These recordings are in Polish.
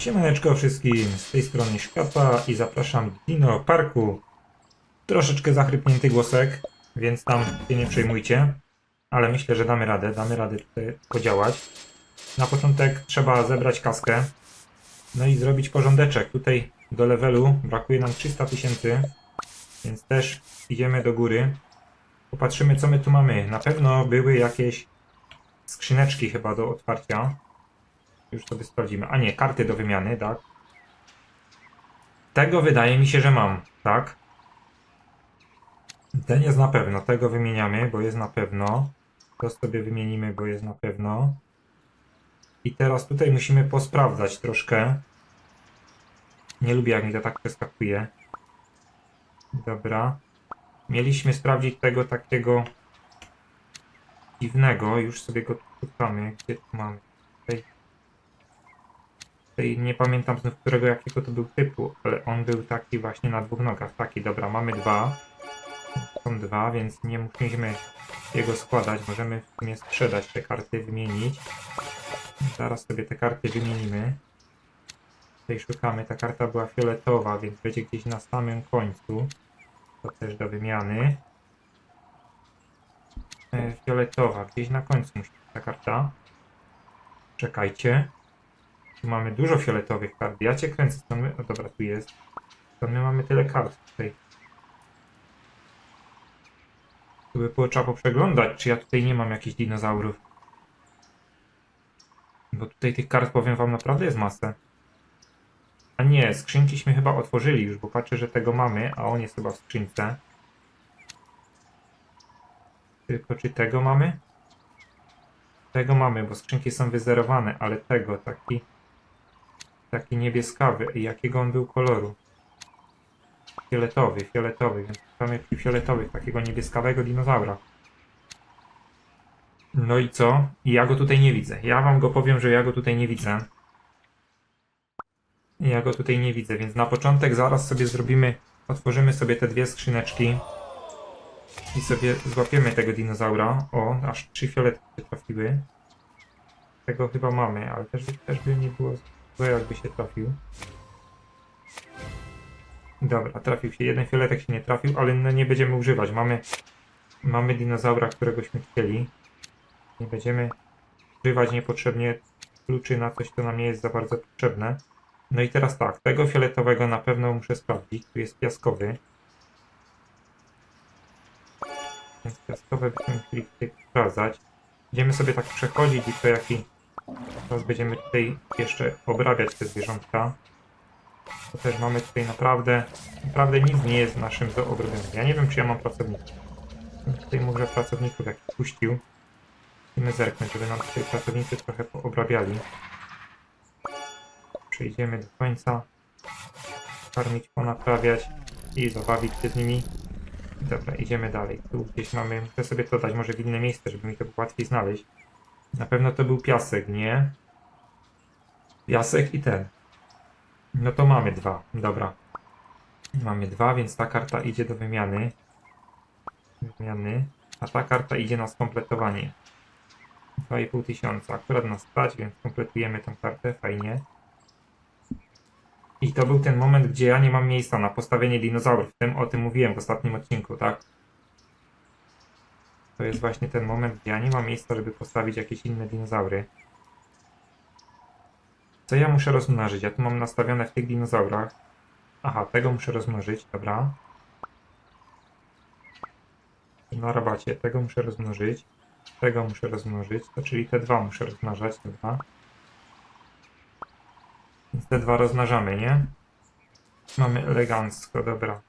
Siemaneczko wszystkim, z tej strony Szkapa i zapraszam Dino Parku. Troszeczkę zachrypnięty głosek, więc tam się nie przejmujcie, ale myślę, że damy radę, damy radę tutaj podziałać. Na początek trzeba zebrać kaskę, no i zrobić porządeczek. Tutaj do levelu brakuje nam 300 tysięcy, więc też idziemy do góry. Popatrzymy co my tu mamy. Na pewno były jakieś skrzyneczki chyba do otwarcia. Już sobie sprawdzimy. A nie, karty do wymiany, tak? Tego wydaje mi się, że mam, tak? Ten jest na pewno. Tego wymieniamy, bo jest na pewno. To sobie wymienimy, bo jest na pewno. I teraz tutaj musimy posprawdzać troszkę. Nie lubię, jak mi to tak przeskakuje. Dobra. Mieliśmy sprawdzić tego takiego dziwnego. Już sobie go szukamy. Gdzie tu mamy? Tutaj nie pamiętam znów którego jakiego to był typu, ale on był taki właśnie na dwóch nogach. Taki, dobra, mamy dwa. Są dwa, więc nie musimy jego składać. Możemy w sumie sprzedać te karty, wymienić. Zaraz sobie te karty wymienimy. Tutaj szukamy. Ta karta była fioletowa, więc będzie gdzieś na samym końcu. To też do wymiany. E, Fioletowa, gdzieś na końcu musi być ta karta. Czekajcie. Tu mamy dużo fioletowych kart. Ja cię kręcę. Stąd my... Dobra, tu jest. Stąd my mamy tyle kart tutaj. Tu by było trzeba przeglądać, czy ja tutaj nie mam jakichś dinozaurów. Bo tutaj tych kart, powiem wam, naprawdę jest masę. A nie, skrzynkiśmy chyba otworzyli już, bo patrzę, że tego mamy, a on jest chyba w skrzynce. Tylko czy tego mamy? Tego mamy, bo skrzynki są wyzerowane, ale tego, taki taki niebieskawy. I jakiego on był koloru? Fioletowy, fioletowy, więc mamy fioletowych takiego niebieskawego dinozaura. No i co? Ja go tutaj nie widzę. Ja wam go powiem, że ja go tutaj nie widzę. Ja go tutaj nie widzę, więc na początek zaraz sobie zrobimy, otworzymy sobie te dwie skrzyneczki i sobie złapiemy tego dinozaura. O, aż trzy fiolety się trafiły. Tego chyba mamy, ale też, też by nie było złe, jakby się trafił. Dobra, trafił się. Jeden fioletek się nie trafił, ale no nie będziemy używać. Mamy, mamy dinozaura, któregośmy chcieli. Nie będziemy używać niepotrzebnie kluczy na coś, co nam nie jest za bardzo potrzebne. No i teraz tak, tego fioletowego na pewno muszę sprawdzić. Tu jest piaskowy. Więc piaskowe byśmy chcieli tutaj sprawdzać. Będziemy sobie tak przechodzić i to jaki Teraz będziemy tutaj jeszcze obrabiać te zwierzątka. To też mamy tutaj naprawdę, naprawdę nic nie jest naszym do. Ja nie wiem, czy ja mam pracowników. Tutaj może pracowników jakiś puścił. Musimy zerknąć, żeby nam tutaj pracownicy trochę poobrabiali. Przejdziemy do końca. Karmić, ponaprawiać i zabawić się z nimi. Dobra, idziemy dalej. Tu gdzieś mamy, muszę sobie to dać może w inne miejsce, żeby mi to było łatwiej znaleźć. Na pewno to był piasek, nie? Piasek i ten. No to mamy dwa. Dobra. Mamy dwa, więc ta karta idzie do wymiany. Wymiany. A ta karta idzie na skompletowanie. 2,5 tysiąca. Akurat nas stać, więc kompletujemy tą kartę. Fajnie. I to był ten moment, gdzie ja nie mam miejsca na postawienie dinozaurów. Tym, o tym mówiłem w ostatnim odcinku, tak? To jest właśnie ten moment, gdzie ja nie mam miejsca, żeby postawić jakieś inne dinozaury. Co ja muszę rozmnożyć? Ja tu mam nastawione w tych dinozaurach. Aha, tego muszę rozmnożyć, dobra. Na rabacie tego muszę rozmnożyć. Tego muszę rozmnożyć, to czyli te dwa muszę rozmnażać, dobra. Więc te dwa rozmnażamy, nie? Mamy elegancko, dobra.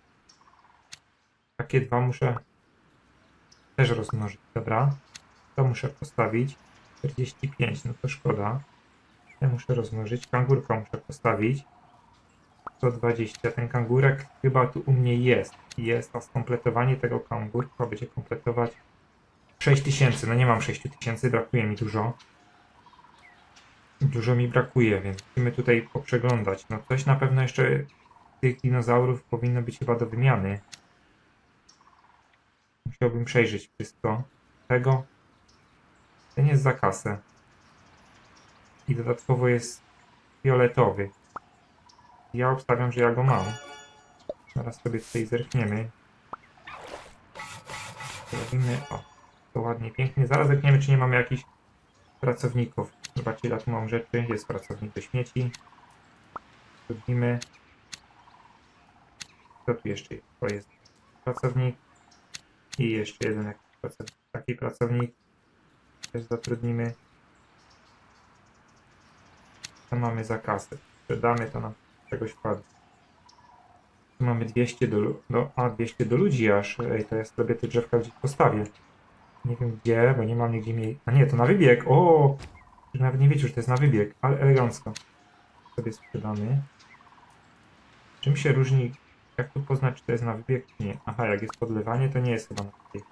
Takie dwa muszę też rozmnożyć, dobra. To muszę postawić. 45, no to szkoda. Ja muszę rozmnożyć. Kangurka muszę postawić. 120. Ten kangurek chyba tu u mnie jest. Jest, a skompletowanie tego kangurka będzie kompletować 6000. No nie mam 6000, brakuje mi dużo. Dużo mi brakuje, więc musimy tutaj poprzeglądać. No coś na pewno jeszcze tych dinozaurów powinno być chyba do wymiany. Musiałbym przejrzeć wszystko. Tego. Ten jest za kasę. I dodatkowo jest fioletowy. Ja obstawiam, że ja go mam. Zaraz sobie tutaj zerkniemy. Robimy, o, to ładnie, pięknie. Zaraz zerkniemy, czy nie mamy jakichś pracowników. Zobaczcie, ile tu mam rzeczy. Jest pracownik do śmieci. Trudnimy. Kto tu jeszcze? To jest pracownik. I jeszcze jeden jakiś pracownik. taki pracownik. Też zatrudnimy. Co mamy za kasę? Sprzedamy to nam czegoś padnie. Tu mamy 200 do, do... A, 200 do ludzi aż. Ej, to ja sobie te drzewka gdzieś postawię. Nie wiem gdzie, bo nie mam nigdzie mniej... A nie, to na wybieg! O! Nawet nie wiecie, że to jest na wybieg, ale elegancko. Sobie sprzedamy. Czym się różni... Jak tu poznać, czy to jest na wybieg, czy nie? Aha, jak jest podlewanie, to nie jest chyba na wybieg.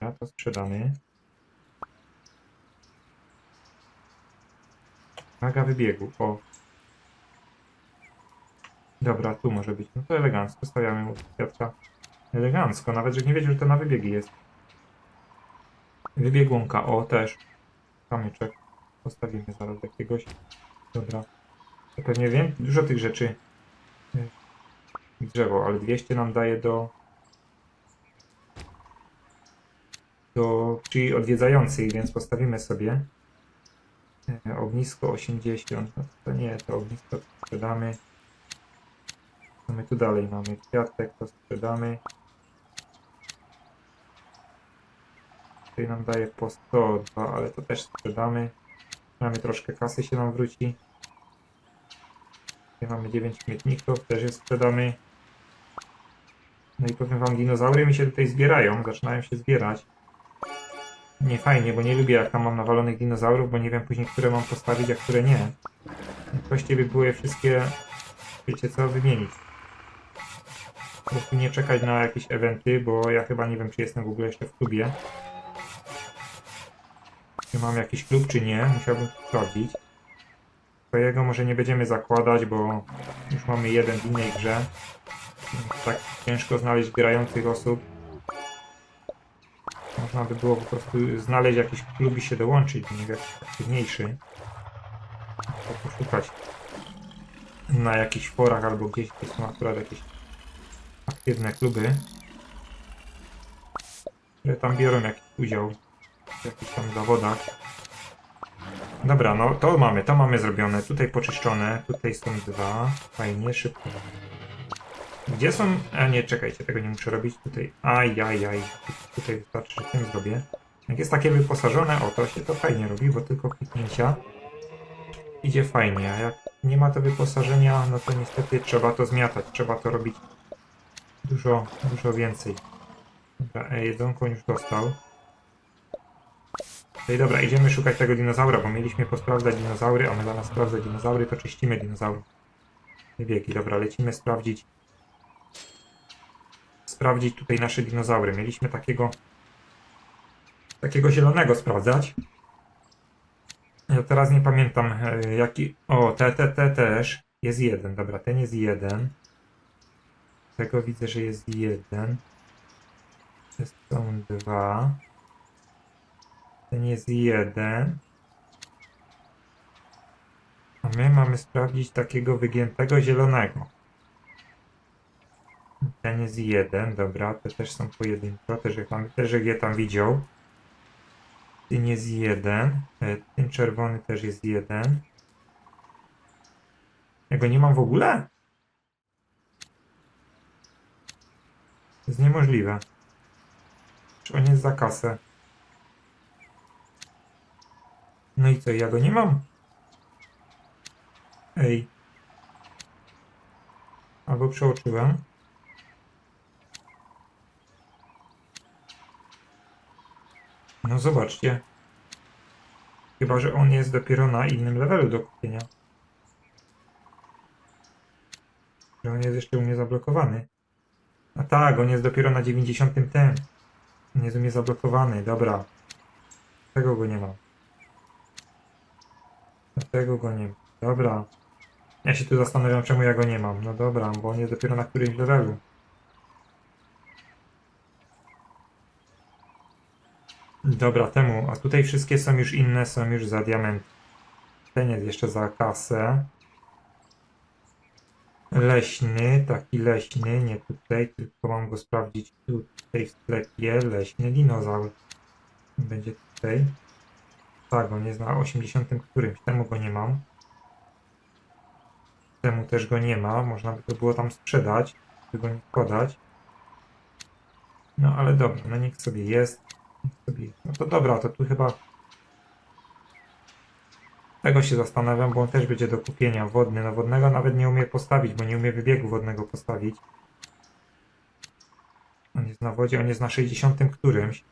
Ja to sprzedamy. Waga wybiegu, o. Dobra, tu może być. No to elegancko, stawiamy mu kwiatka. Elegancko, nawet że nie wiedział, że to na wybiegi jest. Wybiegłonka, o też. Kamyczek. Postawimy zaraz jakiegoś. Dobra. To pewnie wiem, dużo tych rzeczy. Drzewo, ale 200 nam daje do... Do, czyli odwiedzających, więc postawimy sobie. E, Ognisko 80. No to nie, to ognisko sprzedamy. Co my tu dalej mamy? Kwiatek to sprzedamy. Tutaj nam daje po 102, ale to też sprzedamy. Mamy troszkę kasy się nam wróci. Tutaj mamy 9 śmietników, też je sprzedamy. No i powiem wam, dinozaury mi się tutaj zbierają, zaczynają się zbierać. Nie fajnie, bo nie lubię jak tam mam nawalonych dinozaurów, bo nie wiem później, które mam postawić, a które nie. Właściwie by było je wszystkie, wiecie co, wymienić. Po prostu nie czekać na jakieś eventy, bo ja chyba nie wiem, czy jestem w ogóle jeszcze w klubie. Czy mam jakiś klub, czy nie, musiałbym sprawdzić. Twojego może nie będziemy zakładać, bo już mamy jeden w innej grze. Tak ciężko znaleźć grających osób. Można by było po prostu znaleźć jakiś klub i się dołączyć, nie wiem, jakiś aktywniejszy. Poszukać na jakichś forach albo gdzieś, gdzie są akurat jakieś aktywne kluby, które tam biorą jakiś udział w jakichś tam zawodach. Dobra, no to mamy, to mamy zrobione. Tutaj poczyszczone, tutaj są dwa. Fajnie, szybko. Gdzie są... A nie, czekajcie, tego nie muszę robić. Tutaj... Ajajaj. Tutaj wystarczy, że tym zrobię. Jak jest takie wyposażone, o to się to fajnie robi, bo tylko kliknięcia idzie fajnie, a jak nie ma to wyposażenia, no to niestety trzeba to zmiatać, trzeba to robić dużo, dużo więcej. Dobra, e, jedzonko on już dostał. No i dobra, idziemy szukać tego dinozaura, bo mieliśmy posprawdzać dinozaury, a my zamiast sprawdzać dinozaury, to czyścimy dinozaurów. Wybiegi, dobra, lecimy sprawdzić sprawdzić tutaj nasze dinozaury. Mieliśmy takiego takiego zielonego sprawdzać. Ja teraz nie pamiętam e, jaki... O, te, te, te też. Jest jeden, dobra, ten jest jeden. Tego widzę, że jest jeden. Są dwa. Ten jest jeden. A my mamy sprawdzić takiego wygiętego zielonego. Ten jest jeden, dobra, te też są pojedyncze, też jak, tam, też jak je tam widział. Ten jest jeden, e, ten czerwony też jest jeden. Ja go nie mam w ogóle? To jest niemożliwe. Czy on jest za kasę? No i co, ja go nie mam? Ej. Albo przeoczyłem. No zobaczcie. Chyba, że on jest dopiero na innym levelu do kupienia. Że on jest jeszcze u mnie zablokowany. A tak, on jest dopiero na 90 tem. On jest u mnie zablokowany, dobra. Tego go nie mam. Tego go nie mam. Dobra. Ja się tu zastanawiam, czemu ja go nie mam. No dobra, bo on jest dopiero na którymś levelu. Dobra, temu. A tutaj wszystkie są już inne, są już za diament. Ten jest jeszcze za kasę. leśny, taki leśny, nie tutaj, tylko mam go sprawdzić tutaj w sklepie, leśny dinozaur. Będzie tutaj. Tak, on jest na 80 którymś, temu go nie mam. Temu też go nie ma, można by to było tam sprzedać, by go nie wkładać. No ale dobra, no niech sobie jest. No to dobra, to tu chyba tego się zastanawiam, bo on też będzie do kupienia wodny. No wodnego nawet nie umie postawić, bo nie umie wybiegu wodnego postawić. On jest na wodzie, on jest na 60 którymś.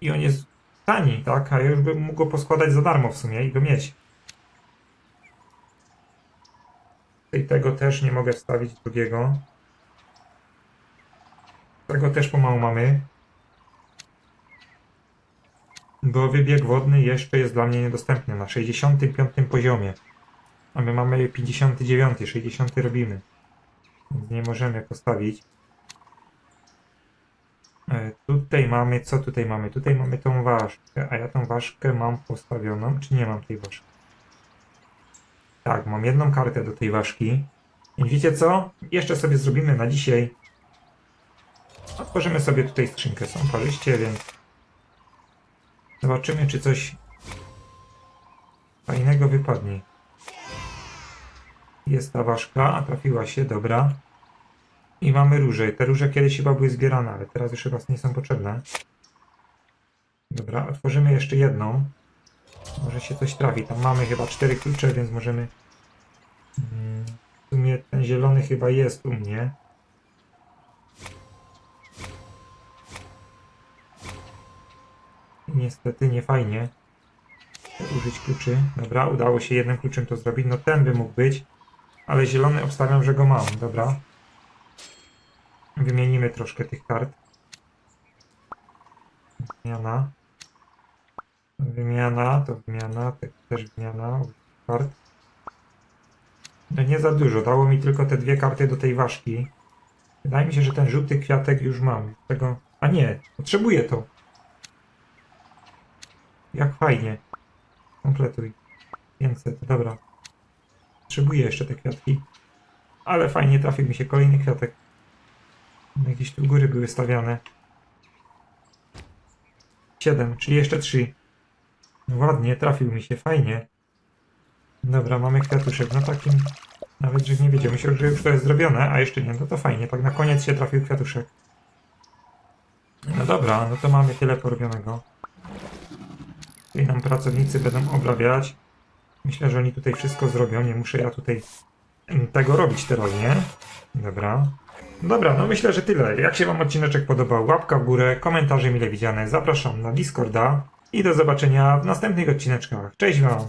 I on jest tani, tak? A ja już bym mógł go poskładać za darmo w sumie i go mieć. I tego też nie mogę wstawić drugiego. Tego też pomału mamy. Bo wybieg wodny jeszcze jest dla mnie niedostępny na 65 poziomie. A my mamy 59, 60 robimy. Więc nie możemy postawić. E, Tutaj mamy, co tutaj mamy? Tutaj mamy tą ważkę, a ja tą ważkę mam postawioną, czy nie mam tej ważki? Tak, mam jedną kartę do tej ważki. I wiecie co? Jeszcze sobie zrobimy na dzisiaj. Otworzymy sobie tutaj skrzynkę, są paryście, więc zobaczymy, czy coś fajnego wypadnie. Jest ta ważka, a trafiła się, dobra. I mamy róże. Te róże kiedyś chyba były zbierane, ale teraz już chyba nie są potrzebne. Dobra, otworzymy jeszcze jedną. Może się coś trafi. Tam mamy chyba cztery klucze, więc możemy... Mm, W sumie ten zielony chyba jest u mnie. Niestety nie fajnie. Użyć kluczy. Dobra, udało się jednym kluczem to zrobić. No ten by mógł być. Ale zielony obstawiam, że go mam. Dobra. Wymienimy troszkę tych kart. Wymiana. Wymiana, to wymiana, też wymiana kart. No nie za dużo, dało mi tylko te dwie karty do tej ważki. Wydaje mi się, że ten żółty kwiatek już mam. Tego... A nie, potrzebuję to. Jak fajnie. Kompletuj. 500, dobra. Potrzebuję jeszcze te kwiatki. Ale fajnie trafił mi się kolejny kwiatek. Jakieś tu góry były stawiane. 7, czyli jeszcze 3. Ładnie, trafił mi się, fajnie. Dobra, mamy kwiatuszek. No takim, nawet że nie wiedział. Myślał, że już to jest zrobione, a jeszcze nie. No to fajnie, tak na koniec się trafił kwiatuszek. No dobra, no to mamy tyle porobionego. Tutaj nam pracownicy będą obrabiać. Myślę, że oni tutaj wszystko zrobią. Nie muszę ja tutaj mm, tego robić teraz, nie? Dobra. Dobra, no myślę, że tyle. Jak się Wam odcineczek podobał, łapka w górę, komentarze mile widziane. Zapraszam na Discorda i do zobaczenia w następnych odcineczkach. Cześć Wam!